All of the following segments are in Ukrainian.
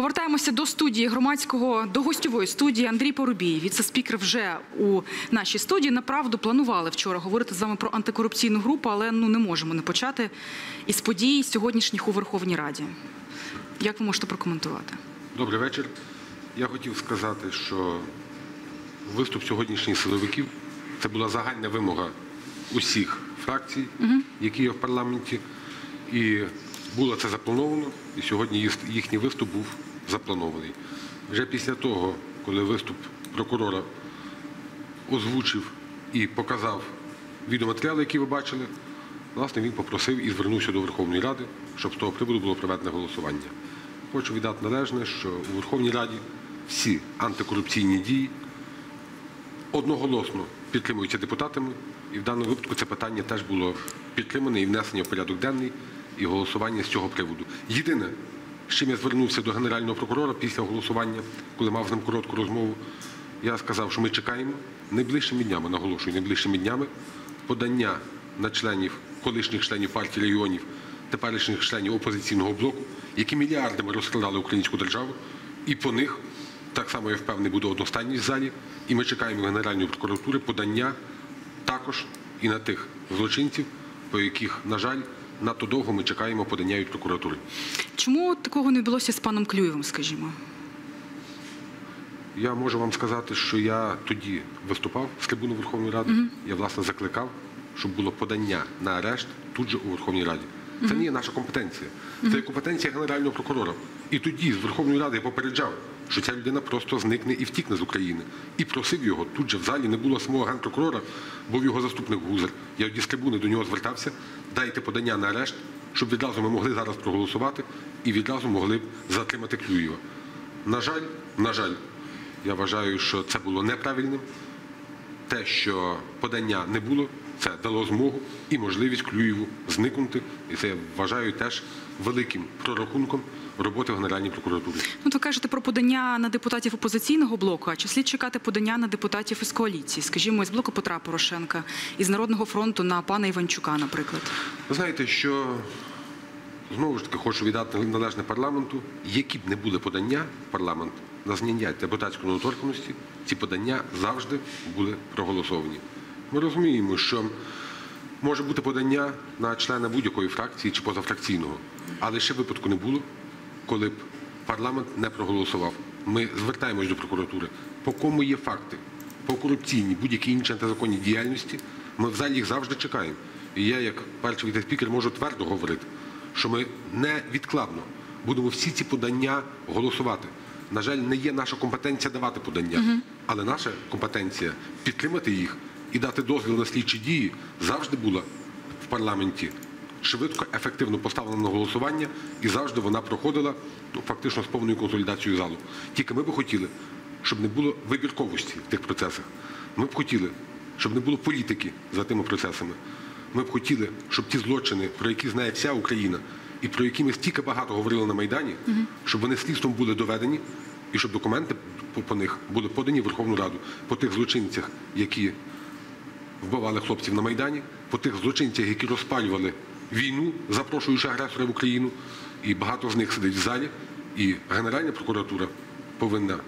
Повертаємося до студії громадського, до гостьової студії. Андрій Порубій, віце-спікер вже у нашій студії. Направду планували вчора говорити з вами про антикорупційну групу, але ну не можемо не почати із подій сьогоднішніх у Верховній Раді. Як ви можете прокоментувати? Добрий вечір. Я хотів сказати, що виступ сьогоднішніх силовиків це була загальна вимога усіх фракцій, які є в парламенті. І було це заплановано, і сьогодні їхній виступ був запланований. Вже після того, коли виступ прокурора озвучив і показав відеоматеріали, які ви бачили, власне, він попросив і звернувся до Верховної Ради, щоб з того приводу було проведено голосування. Хочу віддати належне, що у Верховній Раді всі антикорупційні дії одноголосно підтримуються депутатами, і в даному випадку це питання теж було підтримане і внесення в порядок денний і голосування з цього приводу. Єдине, з чим я звернувся до генерального прокурора після голосування, коли мав з ним коротку розмову, я сказав, що ми чекаємо найближчими днями, наголошую, найближчими днями подання на членів, колишніх членів партії регіонів, теперішніх членів опозиційного блоку, які мільярдами розкрадали українську державу, і по них так само я впевнений, буде одностайність в залі. І ми чекаємо Генеральної прокуратури подання також і на тих злочинців, по яких, на жаль, надто довго ми чекаємо подання від прокуратури. Чому такого не відбулося з паном Клюєвим, скажімо? Я можу вам сказати, що я тоді виступав з трибуни Верховної Ради. Я власне закликав, щоб було подання на арешт тут же у Верховній Раді. Це не є наша компетенція. Це є компетенція генерального прокурора. І тоді з Верховної Ради я попереджав, що ця людина просто зникне і втікне з України. І просив його тут же в залі не було самого генпрокурора, був його заступник Гузер. Я тоді з трибуни до нього звертався. Дайте подання на арешт, щоб відразу ми могли зараз проголосувати і відразу могли б затримати Клюєва. На жаль, на жаль, я вважаю, що це було неправильним. Те, що подання не було, це дало змогу і можливість Клюєву зникнути. І це я вважаю теж великим прорахунком роботи в Генеральній прокуратурі. Ну, ви кажете про подання на депутатів опозиційного блоку, а чи слід чекати подання на депутатів із коаліції, скажімо, із блоку Петра Порошенка, із Народного фронту на пана Іванчука, наприклад? Ви знаєте, що знову ж таки хочу віддати належне парламенту, які б не були подання в парламент на зняття депутатської недоторканності, ці подання завжди були проголосовані. Ми розуміємо, що може бути подання на члена будь-якої фракції чи позафракційного, але ще випадку не було, коли б парламент не проголосував. Ми звертаємось до прокуратури, по кому є факти, по корупційній, будь-якій іншій антизаконній діяльності, ми в залі їх завжди чекаємо. І я, як перший віце-спікер, можу твердо говорити, що ми невідкладно будемо всі ці подання голосувати. На жаль, не є наша компетенція давати подання, але наша компетенція підтримати їх і дати дозвіл на слідчі дії завжди була в парламенті швидко, ефективно поставлена на голосування, і завжди вона проходила ну, фактично з повною консолідацією залу. Тільки ми б хотіли, щоб не було вибірковості в тих процесах. Ми б хотіли, щоб не було політики за тими процесами. Ми б хотіли, щоб ті злочини, про які знає вся Україна, і про які ми стільки багато говорили на Майдані, щоб вони слідством були доведені, і щоб документи по них були подані в Верховну Раду по тих злочинцях, які вбивали хлопців на Майдані, по тих злочинцях, які розпалювали війну, запрошуючи агресора в Україну, і багато з них сидить в залі. І Генеральна прокуратура повинна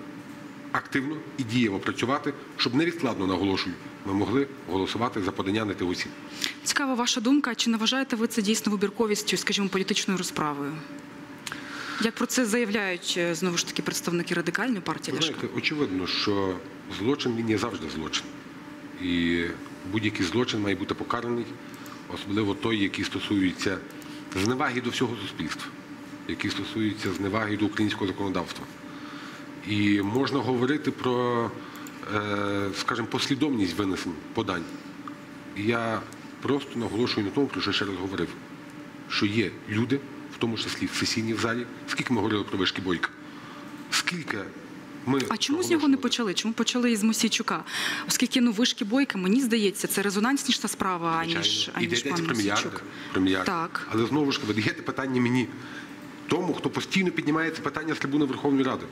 активно і дієво працювати, щоб невідкладно наголошую, ми могли голосувати за подання на тих осіб. Цікава ваша думка. Чи не вважаєте ви це дійсно вибірковістю, скажімо, політичною розправою? Як про це заявляють е, знову ж таки представники радикальної партії Ви Ляшка? знаєте, очевидно, що злочин він є завжди злочин. І будь-який злочин має бути покараний, особливо той, який стосується зневаги до всього суспільства, який стосується зневаги до українського законодавства. І можна говорити про, е, скажімо, послідовність винесень подань. Я просто наголошую на тому, про що я ще раз говорив, що є люди, в тому числі в сесійній залі, скільки ми говорили про вишки Бойка, скільки ми А чому з нього не почали? Чому почали із Мосійчука? Оскільки ну вишки бойка, мені здається, це резонансніша справа, аніж, аніж пан Мосійчук. Так. Але знову ж таки, ви даєте питання мені, тому, хто постійно піднімає це питання з трибуни Верховної Ради.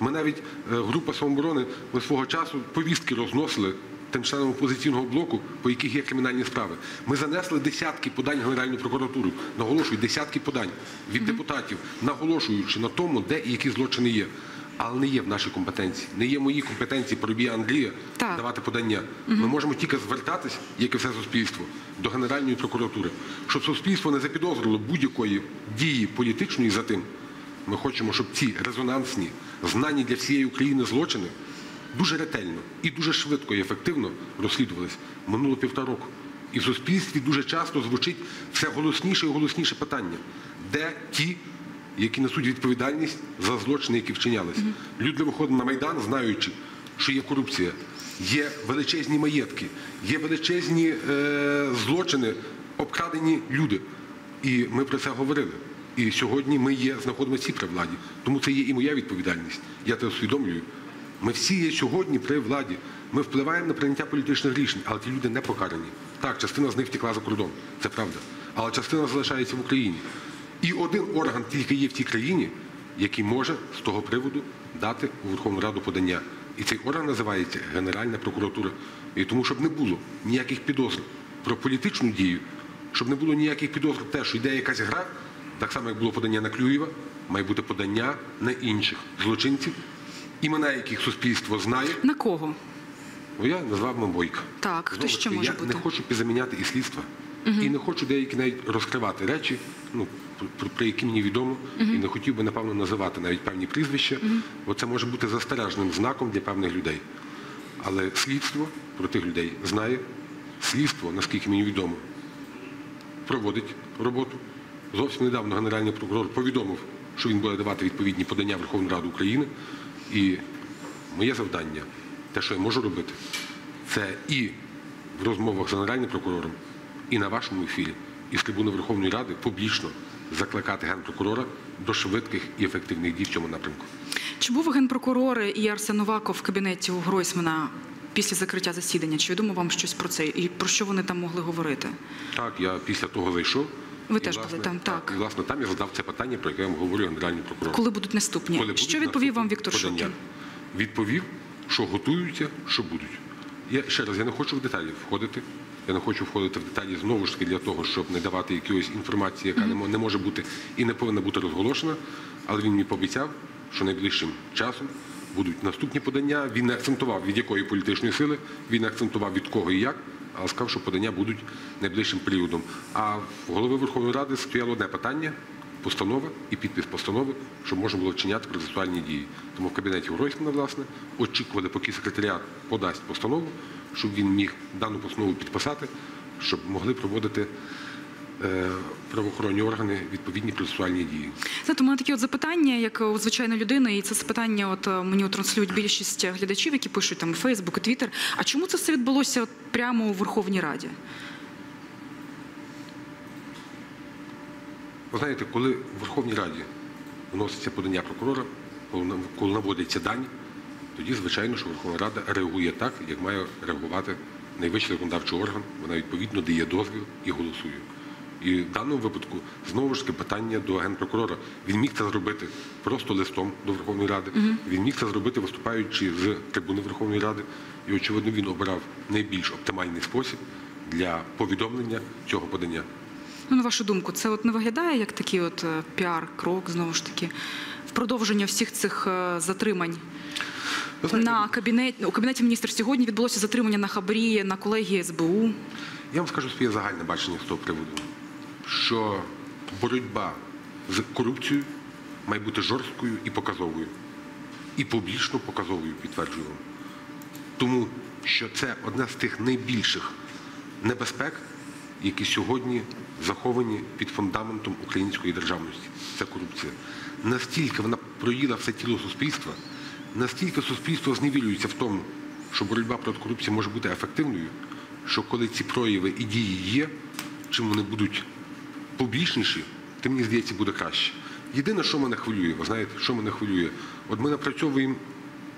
Ми навіть е, група самооборони ми свого часу повістки розносили тим членам опозиційного блоку, по яких є кримінальні справи. Ми занесли десятки подань Генеральну прокуратуру. Наголошую, десятки подань від депутатів, наголошуючи на тому, де і які злочини є. Але не є в нашій компетенції, не є в моїй компетенції Парубія Андрія Так. давати подання. Ми можемо тільки звертатись, як і все суспільство, до Генеральної прокуратури, щоб суспільство не запідозрило будь-якої дії політичної за тим. Ми хочемо, щоб ці резонансні, знані для всієї України злочини дуже ретельно і дуже швидко і ефективно розслідувались минуло півтора року. І в суспільстві дуже часто звучить все голосніше і голосніше питання, де ті, які несуть відповідальність за злочини, які вчинялись. Люди виходять на Майдан, знаючи, що є корупція, є величезні маєтки, є величезні е, злочини, обкрадені люди. І ми про це говорили. І сьогодні ми є, знаходимося при владі. Тому це є і моя відповідальність. Я це усвідомлюю. Ми всі є сьогодні при владі. Ми впливаємо на прийняття політичних рішень, але ті люди не покарані. Так, частина з них втекла за кордон, це правда. Але частина залишається в Україні. І один орган тільки є в тій країні, який може з того приводу дати у Верховну Раду подання. І цей орган називається Генеральна прокуратура. І тому, щоб не було ніяких підозр про політичну дію, щоб не було ніяких підозр про те, що йде якась гра, так само як було подання на Клюєва, має бути подання на інших злочинців, імена яких суспільство знає. На кого? Ну, я назвав Мамбойка. Так, хто ще може я бути? не хочу підзаміняти і слідства. І не хочу деякі навіть розкривати речі, ну, про, про- які мені відомо, і не хотів би, напевно, називати навіть певні прізвища, бо це може бути застережним знаком для певних людей. Але слідство про тих людей знає. Слідство, наскільки мені відомо, проводить роботу. Зовсім недавно Генеральний прокурор повідомив, що він буде давати відповідні подання в Верховну Раду України. І моє завдання, те, що я можу робити, це і в розмовах з Генеральним прокурором, і на вашому ефірі, і з трибуни Верховної Ради публічно закликати генпрокурора до швидких і ефективних дій в цьому напрямку. Чи був генпрокурор і Арсен Новаков в кабінеті у Гройсмана після закриття засідання? Чи відомо вам щось про це? І про що вони там могли говорити? Так, я після того зайшов. Ви і, теж були там, так. І, власне, там я задав це питання, про яке я вам говорю Генеральний прокурор. Коли будуть наступні? Коли будуть що відповів вам Віктор подання? Шокін? Відповів, що готуються, що будуть. Я ще раз я не хочу в деталі входити. Я не хочу входити в деталі знову ж таки для того, щоб не давати якоїсь інформації, яка не може бути і не повинна бути розголошена. Але він мені пообіцяв, що найближчим часом будуть наступні подання. Він не акцентував від якої політичної сили, він не акцентував від кого і як, але сказав, що подання будуть найближчим періодом. А в голови Верховної Ради стояло одне питання постанова і підпис постанови, щоб можна було вчиняти процесуальні дії. Тому в кабінеті Гройсмана, власне, очікували, поки секретаріат подасть постанову, щоб він міг дану постанову підписати, щоб могли проводити е, правоохоронні органи відповідні процесуальні дії. Знаєте, у мене такі от запитання, як у звичайної людини, і це запитання от е, мені транслюють більшість глядачів, які пишуть там Фейсбук і Твіттер. А чому це все відбулося от прямо у Верховній Раді? Ви знаєте, коли в Верховній Раді вноситься подання прокурора, коли наводяться дані, тоді, звичайно, що Верховна Рада реагує так, як має реагувати найвищий законодавчий орган. Вона відповідно дає дозвіл і голосує. І в даному випадку знову ж таки питання до генпрокурора. Він міг це зробити просто листом до Верховної Ради. Він міг це зробити, виступаючи з трибуни Верховної Ради. І очевидно, він обрав найбільш оптимальний спосіб для повідомлення цього подання. Ну, на вашу думку, це от не виглядає як такий от е, піар-крок, знову ж таки, в продовження всіх цих е, затримань. На кабінет у кабінеті міністрів сьогодні відбулося затримання на хабарі на колегії СБУ. Я вам скажу своє загальне бачення з того приводу, що боротьба з корупцією має бути жорсткою і показовою. І публічно показовою, підтверджую вам. Тому що це одна з тих найбільших небезпек, які сьогодні заховані під фундаментом української державності. Це корупція. Настільки вона проїла все тіло суспільства, настільки суспільство зневілюється в тому, що боротьба проти корупції може бути ефективною, що коли ці прояви і дії є, чим вони будуть публічніші, тим мені здається буде краще. Єдине, що мене хвилює, ви знаєте, що мене хвилює, от ми напрацьовуємо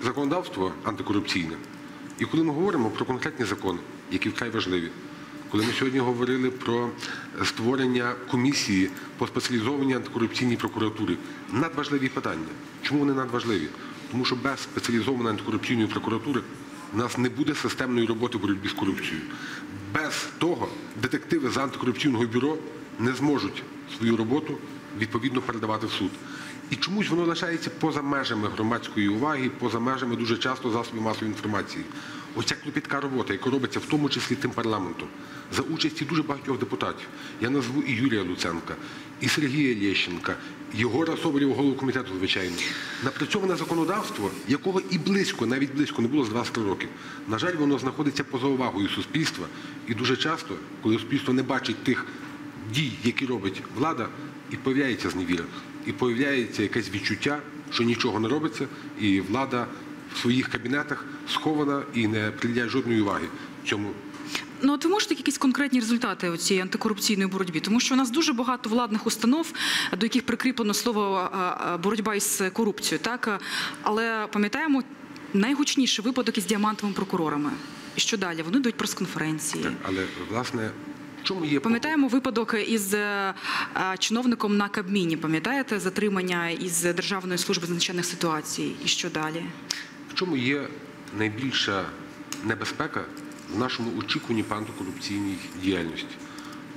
законодавство антикорупційне, і коли ми говоримо про конкретні закони, які вкрай важливі, коли ми сьогодні говорили про створення комісії по спеціалізованій антикорупційній прокуратурі, надважливі питання. Чому вони надважливі? Тому що без спеціалізованої антикорупційної прокуратури у нас не буде системної роботи в боротьбі з корупцією. Без того детективи з антикорупційного бюро не зможуть свою роботу відповідно передавати в суд. І чомусь воно лишається поза межами громадської уваги, поза межами дуже часто засобів масової інформації. Ось ця клопітка робота, яка робиться в тому числі тим парламентом, за участі дуже багатьох депутатів. Я назву і Юрія Луценка, і Сергія Лєщенка, Єгора Соболєва, голову комітету, звичайно. Напрацьоване законодавство, якого і близько, навіть близько не було з 23 років. На жаль, воно знаходиться поза увагою суспільства. І дуже часто, коли суспільство не бачить тих дій, які робить влада, і появляється зневіра, і появляється якесь відчуття, що нічого не робиться, і влада в своїх кабінетах схована і не приділяє жодної уваги цьому. Ну, от ви можете якісь конкретні результати цієї антикорупційної боротьби? Тому що у нас дуже багато владних установ, до яких прикріплено слово боротьба із корупцією, так але пам'ятаємо найгучніший випадок із діамантовими прокурорами. І що далі? Вони дають прес-конференції. Але власне чому є Пам'ятаємо випадок із е, чиновником на Кабміні. Пам'ятаєте затримання із Державної служби з надзвичайних ситуацій? І що далі? Чому є найбільша небезпека в нашому очікуванні по антикорупційній діяльності?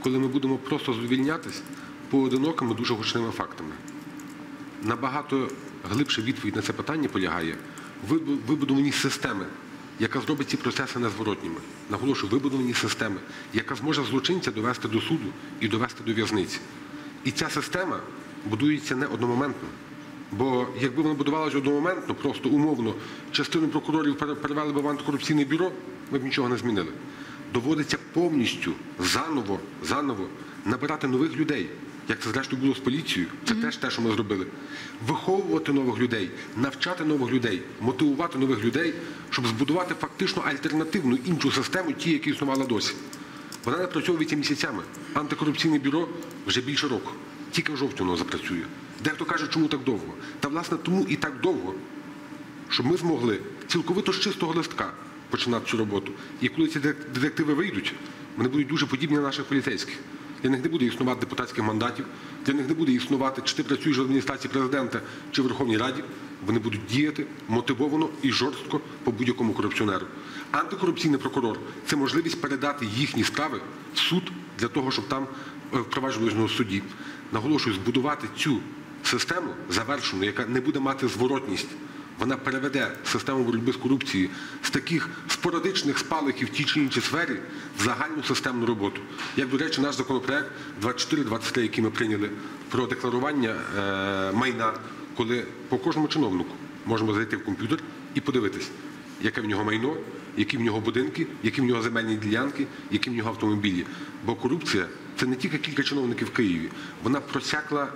Коли ми будемо просто звільнятись поодинокими дуже гучними фактами. Набагато глибша відповідь на це питання полягає в вибу- вибудованій системи, яка зробить ці процеси незворотніми. Наголошую, вибудованій системи, яка зможе злочинця довести до суду і довести до в'язниці. І ця система будується не одномоментно. Бо якби вона будувалася одномоментно, просто умовно, частину прокурорів перевели б в антикорупційне бюро, ми б нічого не змінили. Доводиться повністю заново, заново набирати нових людей. Як це зрештою було з поліцією, це теж те, що ми зробили. Виховувати нових людей, навчати нових людей, мотивувати нових людей, щоб збудувати фактично альтернативну іншу систему, ті, які існувала досі. Вона напрацьовується місяцями. Антикорупційне бюро вже більше року. Тільки в жовтні воно запрацює. Дехто каже, чому так довго? Та власне тому і так довго, щоб ми змогли цілковито з чистого листка починати цю роботу. І коли ці детек- детективи вийдуть, вони будуть дуже подібні на наших поліцейських. Для них не буде існувати депутатських мандатів, для них не буде існувати, чи ти працюєш в адміністрації президента, чи в Верховній Раді. Вони будуть діяти мотивовано і жорстко по будь-якому корупціонеру. Антикорупційний прокурор це можливість передати їхні справи в суд для того, щоб там е, впроваджувалися на суді. Наголошую, збудувати цю систему завершену, яка не буде мати зворотність. Вона переведе систему боротьби з корупцією з таких спорадичних спалахів в тій чи іншій сфері в загальну системну роботу. Як, до речі, наш законопроект 24-23, який ми прийняли про декларування е, майна, коли по кожному чиновнику можемо зайти в комп'ютер і подивитись, яке в нього майно, які в нього будинки, які в нього земельні ділянки, які в нього автомобілі. Бо корупція це не тільки кілька чиновників в Києві, вона просякла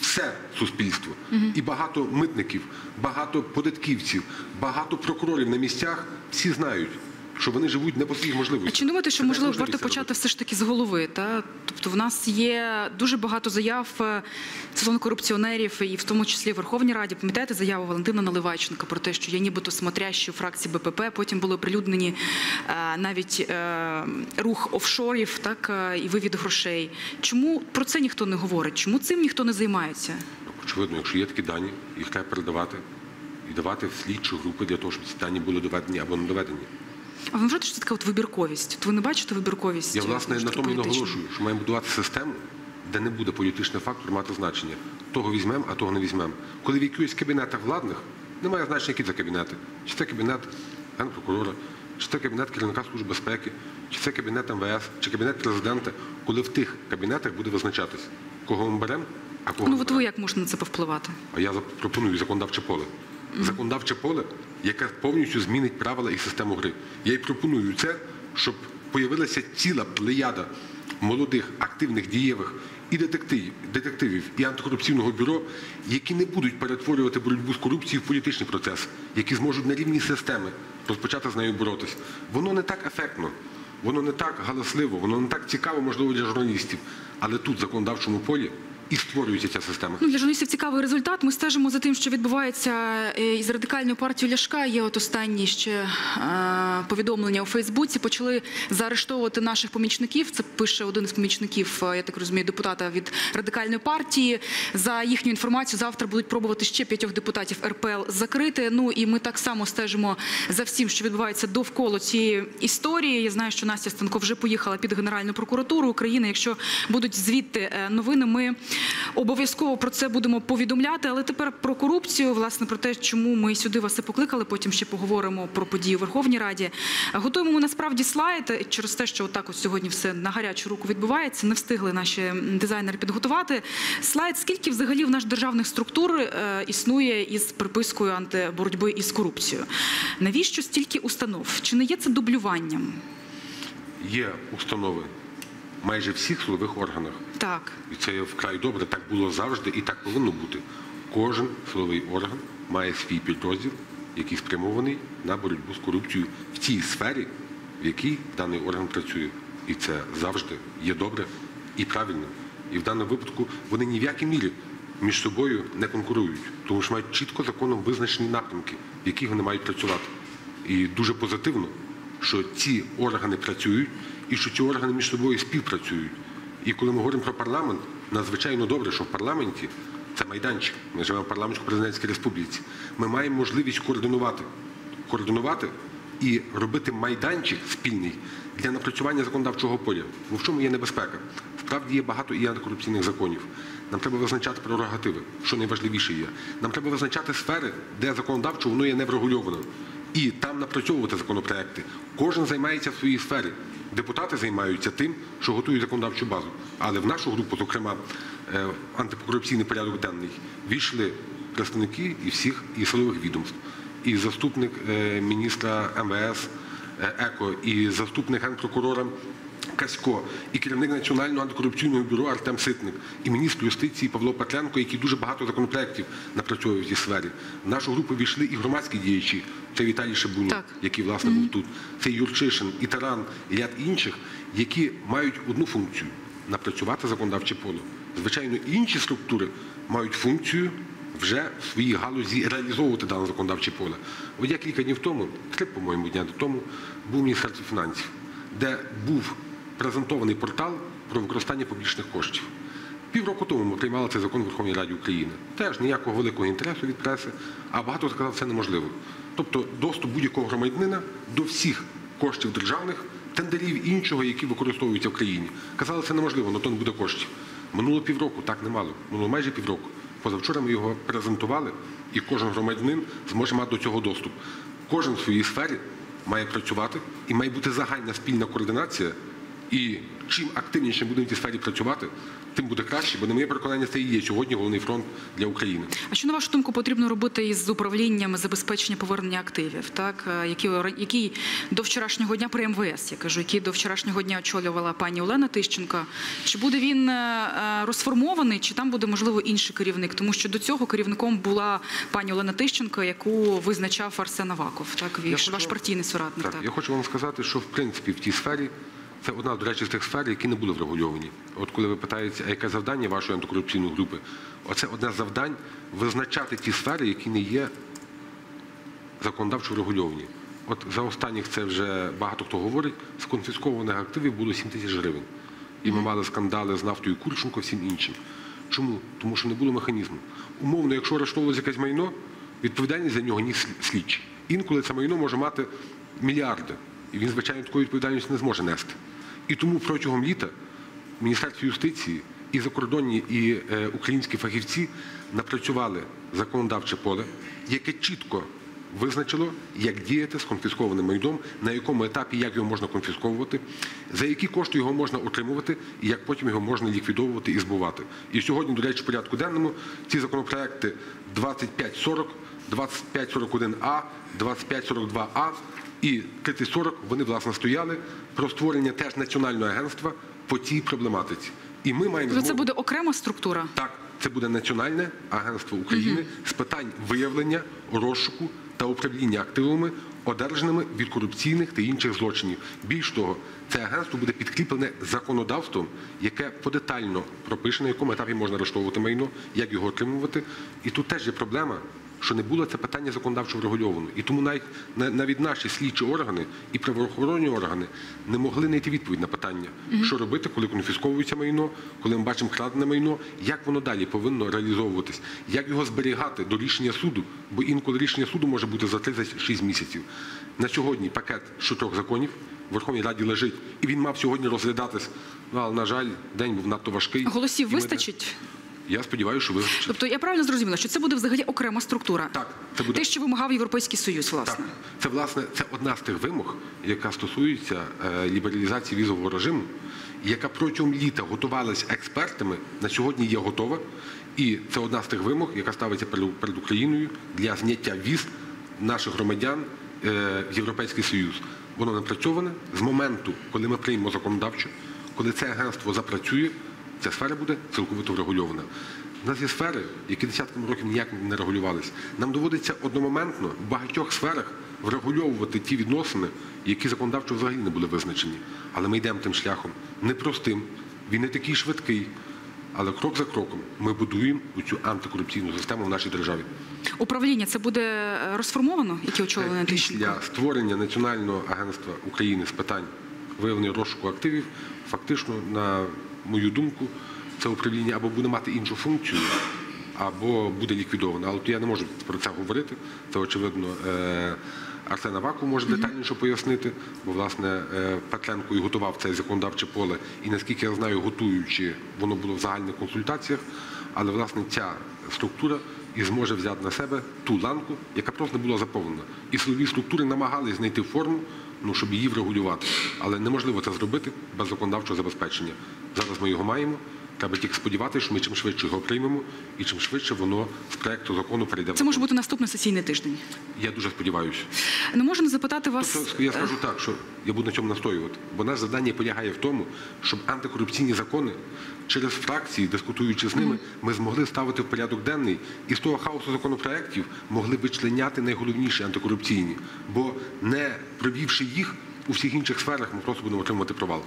все суспільство. І багато митників, багато податківців, багато прокурорів на місцях всі знають, що вони живуть не по своїх А чи думаєте, що Це можливо варто почати робити. все ж таки з голови? Та тобто, в нас є дуже багато заяв е, стосовно корупціонерів, і в тому числі в Верховній Раді. Пам'ятаєте заяву Валентина Наливайченка про те, що є нібито смотрящі у фракції БПП. Потім були оприлюднені е, навіть е, рух офшорів, так і вивід грошей. Чому про це ніхто не говорить? Чому цим ніхто не займається? Очевидно, якщо є такі дані, їх треба передавати і давати в слідчі групи для того, щоб ці дані були доведені або не доведені. А ви вважаєте, що це така от вибірковість? От ви не бачите вибірковість? Я власне на тому і наголошую, що маємо будувати систему, де не буде політичний фактор мати значення. Того візьмемо, а того не візьмемо. Коли в якихось кабінетах владних немає значення, які це кабінети. Чи це кабінет генпрокурора, чи це кабінет керівника Служби безпеки, чи це кабінет МВС, чи кабінет президента, коли в тих кабінетах буде визначатись, кого ми беремо, а кого Ну не от ви як можете на це повпливати? А я пропоную законодавче поле. Законодавче поле, яке повністю змінить правила і систему гри. Я й пропоную це, щоб появилася ціла плеяда молодих, активних, дієвих і детективів, і антикорупційного бюро, які не будуть перетворювати боротьбу з корупцією в політичний процес, які зможуть на рівні системи розпочати з нею боротись. Воно не так ефектно, воно не так галасливо, воно не так цікаво, можливо, для журналістів. Але тут, в законодавчому полі, і створюється ця система. Ну, для журналістів цікавий результат. Ми стежимо за тим, що відбувається е, із радикальною партією Ляшка. Є от останні ще е, повідомлення у Фейсбуці. Почали заарештовувати наших помічників. Це пише один із помічників, е, я так розумію, депутата від радикальної партії. За їхню інформацію, завтра будуть пробувати ще п'ятьох депутатів РПЛ закрити. Ну і ми так само стежимо за всім, що відбувається довкола цієї історії. Я знаю, що Настя Станко вже поїхала під Генеральну прокуратуру України. Якщо будуть звідти е, новини, ми обов'язково про це будемо повідомляти. Але тепер про корупцію, власне, про те, чому ми сюди вас і покликали. Потім ще поговоримо про події у Верховній Раді. Готуємо ми насправді слайд через те, що отак от сьогодні все на гарячу руку відбувається. Не встигли наші дизайнери підготувати. Слайд, скільки взагалі в наш державних структур е, існує із припискою антиборотьби із корупцією? Навіщо стільки установ? Чи не є це дублюванням? Є установи майже всіх силових органах. Так. І це є вкрай добре. Так було завжди і так повинно бути. Кожен силовий орган має свій підрозділ, який спрямований на боротьбу з корупцією в тій сфері, в якій даний орган працює. І це завжди є добре і правильно. І в даному випадку вони ні в якій мірі між собою не конкурують, тому що мають чітко законом визначені напрямки, в яких вони мають працювати. І дуже позитивно, що ці органи працюють і що ці органи між собою співпрацюють. І коли ми говоримо про парламент, надзвичайно добре, що в парламенті це майданчик. Ми живемо в парламентсько-президентській республіці. Ми маємо можливість координувати, координувати і робити майданчик спільний для напрацювання законодавчого поля. Бо в чому є небезпека? Справді є багато і антикорупційних законів. Нам треба визначати прерогативи, що найважливіше є. Нам треба визначати сфери, де законодавчо воно є не врегульовано. І там напрацьовувати законопроекти. Кожен займається в своїй сфері. Депутати займаються тим, що готують законодавчу базу. Але в нашу групу, зокрема, е, антикорупційний порядок денний, війшли представники і всіх і силових відомств, і заступник е, міністра МВС е, ЕКО, і заступник генпрокурора Касько, і керівник Національного антикорупційного бюро Артем Ситник, і міністр юстиції Павло Петренко, який дуже багато законопроєктів напрацьовує в цій сфері. В нашу групу війшли і громадські діячі. Це Віталій Шабунін, який власне був тут. Це Юрчишин, і Таран, і ряд інших, які мають одну функцію напрацювати законодавче поле. Звичайно, інші структури мають функцію вже в своїй галузі реалізовувати дане законодавче поле. От я кілька днів тому, три, по-моєму, дня тому, був в Міністерстві фінансів, де був презентований портал про використання публічних коштів. Півроку тому ми приймали цей закон в Верховній Раді України. Теж ніякого великого інтересу від преси, а багато сказав, це неможливо. Тобто доступ будь-якого громадянина до всіх коштів державних, тендерів і іншого, які використовуються в країні. Казали, це неможливо, але то не буде коштів. Минуло півроку, так немало. Минуло майже півроку. Позавчора ми його презентували, і кожен громадянин зможе мати до цього доступ. Кожен в своїй сфері має працювати і має бути загальна спільна координація. І чим активніше будемо в цій сфері працювати, тим буде краще, бо на моє переконання це і є сьогодні головний фронт для України. А що на вашу думку потрібно робити із управлінням забезпечення повернення активів, так е, який, який до вчорашнього дня при МВС, я кажу, який до вчорашнього дня очолювала пані Олена Тищенко. Чи буде він е, е, розформований, чи там буде можливо інший керівник? Тому що до цього керівником була пані Олена Тищенко, яку визначав Арсен Аваков, так ваш, хочу- партійний соратник. Так, Так, я хочу вам сказати, що в принципі в тій сфері це одна, до речі, з тих сфер, які не були врегульовані. От коли ви питаєте, а яке завдання вашої антикорупційної групи, оце одне з завдань визначати ті сфери, які не є законодавчо врегульовані. От за останніх це вже багато хто говорить, з конфіскованих активів було 7 тисяч гривень. І ми мали скандали з нафтою Курченко, всім іншим. Чому? Тому що не було механізму. Умовно, якщо арештовувалося якесь майно, відповідальність за нього ніс слідчий. Інколи це майно може мати мільярди. І він, звичайно, такої відповідальності не зможе нести. І тому протягом літа в Міністерстві юстиції і закордонні, і е, українські фахівці напрацювали законодавче поле, яке чітко визначило, як діяти з конфіскованим майном, на якому етапі як його можна конфісковувати, за які кошти його можна отримувати і як потім його можна ліквідовувати і збувати. І сьогодні, до речі, в порядку денному ці законопроекти 2540, 2541А, 2542А і 3040, вони, власне, стояли про створення теж національного агентства по цій проблематиці. І ми маємо Тобто це буде окрема структура. так, це буде Національне агентство України з питань виявлення, розшуку та управління активами одержаними від корупційних та інших злочинів. Більш того, це агентство буде підкріплене законодавством, яке подетально пропише, на якому етапі можна арештовувати майно, як його отримувати. І тут теж є проблема, що не було це питання законодавчо врегульовано. І тому навіть на- навіть наші слідчі органи і правоохоронні органи не могли знайти відповідь на питання, що робити, коли конфісковується майно, коли ми бачимо крадене майно, як воно далі повинно реалізовуватись, як його зберігати до рішення суду, бо інколи рішення суду може бути за 36 місяців. На сьогодні пакет чотирьох законів в Верховній Раді лежить, і він мав сьогодні розглядатись. Ну, але, на жаль, день був надто важкий. Голосів вистачить? Я сподіваюся, що вистачить. Тобто я правильно зрозуміла, що це буде взагалі окрема структура. Так, це буде. те, що вимагав Європейський Союз, власне. Так, це власне це одна з тих вимог, яка стосується е, лібералізації візового режиму, яка протягом літа готувалась експертами, на сьогодні є готова. І це одна з тих вимог, яка ставиться перед, перед Україною для зняття віз наших громадян е, в Європейський Союз. Воно напрацьоване з моменту, коли ми приймемо законодавчо, коли це агентство запрацює, ця сфера буде цілковито врегульована. У нас є сфери, які десятками років ніяк не регулювалися. Нам доводиться одномоментно в багатьох сферах врегульовувати ті відносини, які законодавчо взагалі не були визначені. Але ми йдемо тим шляхом непростим, він не такий швидкий. Але крок за кроком ми будуємо цю антикорупційну систему в нашій державі. Управління це буде е, розформовано, яке очолили Тищенко? Після створення Національного агентства України з питань виявлення розшуку активів, фактично, на мою думку, це управління або буде мати іншу функцію, або буде ліквідовано. Але я не можу про це говорити. Це очевидно. е, Арсен Аваков може детальніше пояснити, бо власне е, Петренко і готував це законодавче поле, і наскільки я знаю, готуючи, воно було в загальних консультаціях. Але власне ця структура і зможе взяти на себе ту ланку, яка просто не була заповнена. І силові структури намагались знайти форму, ну, щоб її врегулювати. Але неможливо це зробити без законодавчого забезпечення. Зараз ми його маємо. Треба тільки сподіватися, що ми чим швидше його приймемо, і чим швидше воно з проекту закону перейде. Це може бути наступний сесійний тиждень. Я дуже сподіваюся. Не можу не запитати вас. Тобто, я скажу так, що я буду на цьому настоювати. Бо наше завдання полягає в тому, щоб антикорупційні закони через фракції, дискутуючи з ними, ми змогли ставити в порядок денний і з того хаосу законопроєктів могли вичленяти найголовніші антикорупційні. Бо не провівши їх у всіх інших сферах, ми просто будемо отримувати провал.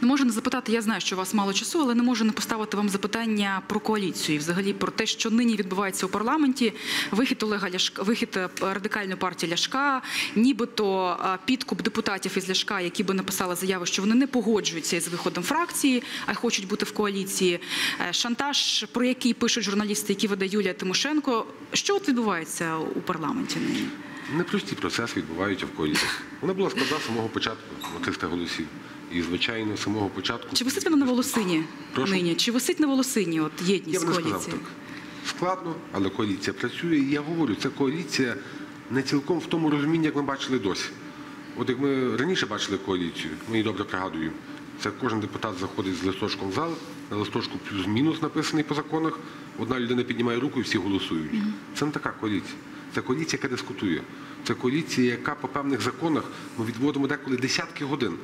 Не можу не запитати, я знаю, що у вас мало часу, але не можу не поставити вам запитання про коаліцію, і взагалі про те, що нині відбувається у парламенті. Вихід Олега Ляшка, вихід е, радикальної партії Ляшка, нібито е, підкуп депутатів із Ляшка, які би написали заяву, що вони не погоджуються із виходом фракції, а хочуть бути в коаліції. Е, Шантаж, про який пишуть журналісти, які веде Юлія Тимошенко. Що от відбувається у парламенті нині? Непрості процеси відбуваються в коаліції. Вона була складна з самого початку на 300 голосів. І, звичайно, з самого початку. Чи висить вона на волосині Прошу? нині? Чи висить на волосині от Я єдність б не сказав так. Складно, але коаліція працює. І я говорю, це коаліція не цілком в тому розумінні, як ми бачили досі. От як ми раніше бачили коаліцію, ми її добре пригадуємо. Це кожен депутат заходить з листочком в зал, на листочку плюс-мінус написаний по законах. Одна людина піднімає руку і всі голосують. Це не така коаліція. Це коаліція, яка дискутує. Це коаліція, яка по певних законах ми відводимо деколи десятки годин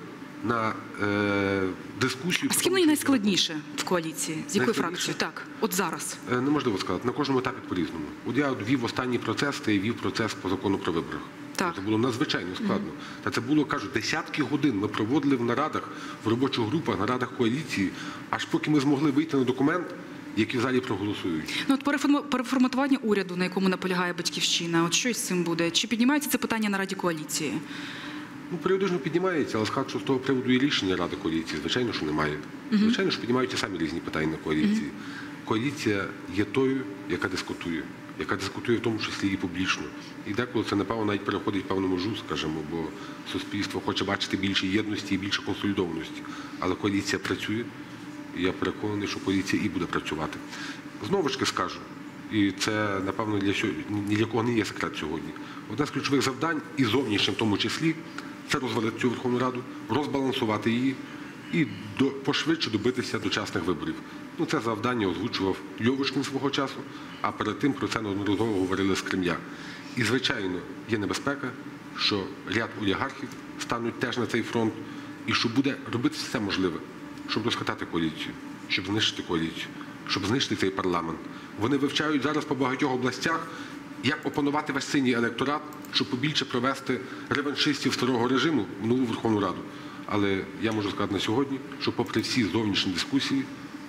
на е, дискусію. А з ким мені найскладніше в коаліції? З якою фракцією? Так, от зараз. Е, Неможливо сказати, на кожному етапі по-різному. От я вів останній процес, та я вів процес по закону про виборах. Так. Це було надзвичайно складно. Та це було, кажу, десятки годин ми проводили в нарадах, в робочих групах, нарадах коаліції, аж поки ми змогли вийти на документ, який в залі проголосують. Ну от переформатування уряду, на якому наполягає батьківщина. От що із цим буде? Чи піднімається це питання на раді коаліції? Ну, періодично піднімається, але сказати, що з того приводу є рішення Ради коаліції, звичайно, що немає. Звичайно, що піднімаються самі різні питання на коаліції. Коаліція є тою, яка дискутує, яка дискутує в тому числі і публічно. І деколи це, напевно, навіть переходить певну межу, скажімо, бо суспільство хоче бачити більше єдності і більше консолідованості. Але коаліція працює, я переконаний, що коаліція і буде працювати. Знову ж таки скажу, і це, напевно, для ні для кого не є секрет сьогодні. Одне з ключових завдань, і зовнішнім в тому числі, це розвалити цю Верховну Раду, розбалансувати її і до, пошвидше добитися дочасних виборів. Ну, це завдання озвучував Льовушкін свого часу, а перед тим про це неодноразово говорили з Кремля. І, звичайно, є небезпека, що ряд олігархів стануть теж на цей фронт, і що буде робити все можливе, щоб розхитати коаліцію, щоб знищити коаліцію, щоб знищити цей парламент. Вони вивчають зараз по багатьох областях, як опанувати весь синій електорат, щоб побільше провести реваншистів старого режиму в нову Верховну Раду. Але я можу сказати на сьогодні, що попри всі зовнішні дискусії,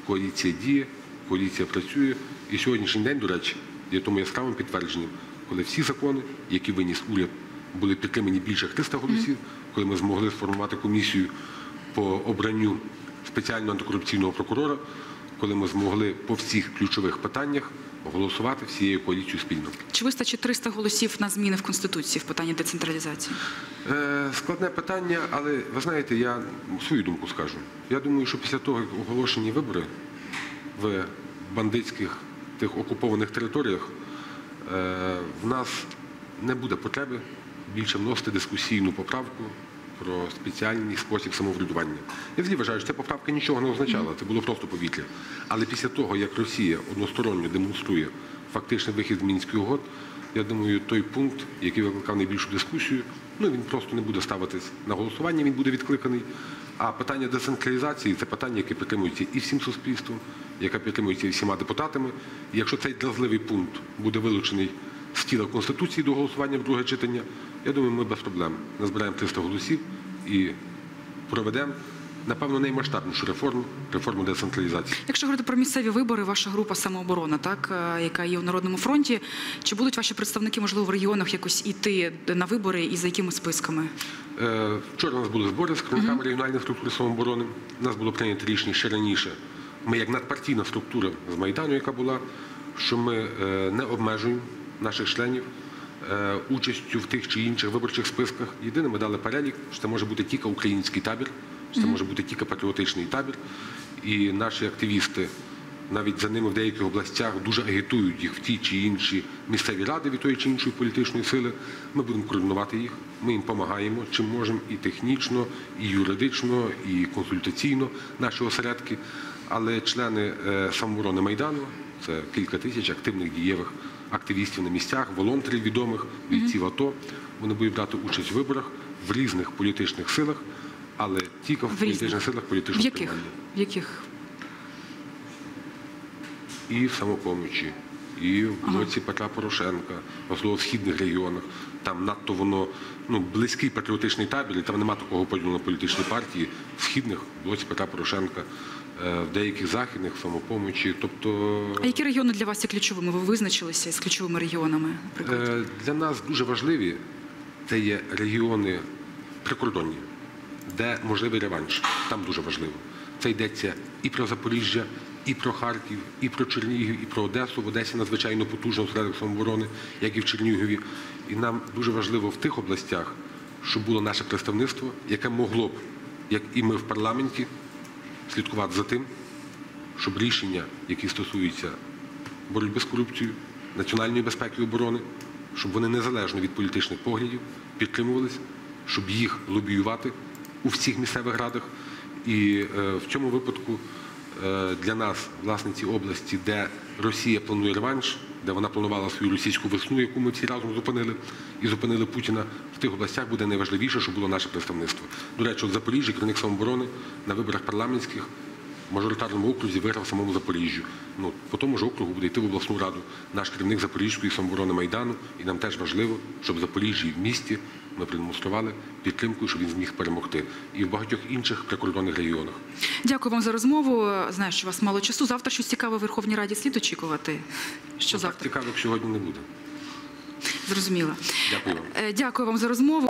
коаліція діє, коаліція працює. І сьогоднішній день, до речі, є тому яскравим підтвердженням, коли всі закони, які виніс уряд, були підтримані більше 300 голосів, коли ми змогли сформувати комісію по обранню спеціального антикорупційного прокурора, коли ми змогли по всіх ключових питаннях голосувати всією коаліцією спільно. Чи вистачить 300 голосів на зміни в Конституції в питанні децентралізації? Е, Складне питання, але ви знаєте, я свою думку скажу. Я думаю, що після того, як оголошені вибори в бандитських тих окупованих територіях, е, в нас не буде потреби більше вносити дискусійну поправку про спеціальний спосіб самоврядування. Я взагалі вважаю, що ця поправка нічого не означала, це було просто повітря. Але після того, як Росія односторонньо демонструє фактичний вихід з мінських угод, я думаю, той пункт, який викликав найбільшу дискусію, ну він просто не буде ставитись на голосування, він буде відкликаний. А питання децентралізації це питання, яке підтримується і всім суспільством, яке підтримується і всіма депутатами. І якщо цей дразливий пункт буде вилучений з тіла Конституції до голосування в друге читання, я думаю, ми без проблем назбираємо 300 голосів і проведемо, напевно, наймасштабнішу реформу, реформу децентралізації. Якщо говорити про місцеві вибори, ваша група самооборона, так е, яка є у народному фронті, чи будуть ваші представники, можливо, в регіонах якось іти на вибори і за якими списками? Е, Вчора у нас були збори з керівниками регіональних структур самооборони. У нас було прийнято рішення ще раніше. Ми, як надпартійна структура з Майдану, яка була, що ми е, не обмежуємо наших членів участю в тих чи інших виборчих списках. Єдине, ми дали перелік, що це може бути тільки український табір, що це може бути тільки патріотичний табір. І наші активісти навіть за ними в деяких областях дуже агітують їх в ті чи інші місцеві ради від тої чи іншої політичної сили. Ми будемо координувати їх. Ми їм допомагаємо, чим можемо і технічно, і юридично, і консультаційно наші осередки. Але члени е, самооборони Майдану це кілька тисяч активних дієвих активістів на місцях, волонтерів відомих, бійців АТО. Вони будуть брати участь в виборах в різних політичних силах, але тільки в, В політичних силах В політичного яких? В яких? і в самопомочі, і в блоці Петра Порошенка, особливо в східних регіонах. Там надто воно ну, близький патріотичний табір, і там нема такого поділу на політичні партії. В східних в блоці Петра Порошенка, в деяких західних самопомочі. Тобто А які регіони для вас є ключовими? Ви визначилися з ключовими регіонами, наприклад? е, для нас дуже важливі це є регіони прикордонні, де можливий реванш. Там дуже важливо. Це йдеться і про Запоріжжя, і про Харків, і про Чернігів, і про Одесу. В Одесі надзвичайно потужно осередок самооборони, як і в Чернігові. І нам дуже важливо в тих областях, щоб було наше представництво, яке могло б, як і ми в парламенті, слідкувати за тим, щоб рішення, які стосуються боротьби з корупцією, національної безпеки і оборони, щоб вони незалежно від політичних поглядів підтримувалися, щоб їх лобіювати у всіх місцевих радах. І е, в цьому випадку для нас, власне, ці області, де Росія планує реванш, де вона планувала свою російську весну, яку ми всі разом зупинили і зупинили Путіна, в тих областях буде найважливіше, щоб було наше представництво. До речі, от Запоріжжя, керівник самооборони на виборах парламентських мажоритарному окрузі виграв самому Запоріжжю. Ну, по тому ж округу буде йти в обласну раду наш керівник Запорізької самооборони Майдану. І нам теж важливо, щоб в Запоріжжі і в місті ми продемонстрували підтримку, щоб він зміг перемогти. І в багатьох інших прикордонних регіонах. Дякую вам за розмову. Знаю, що у вас мало часу. Завтра щось цікаве в Верховній Раді слід очікувати. Що Так завтра? цікаво, як сьогодні не буде. Зрозуміло. Дякую вам. Е, Дякую вам за розмову.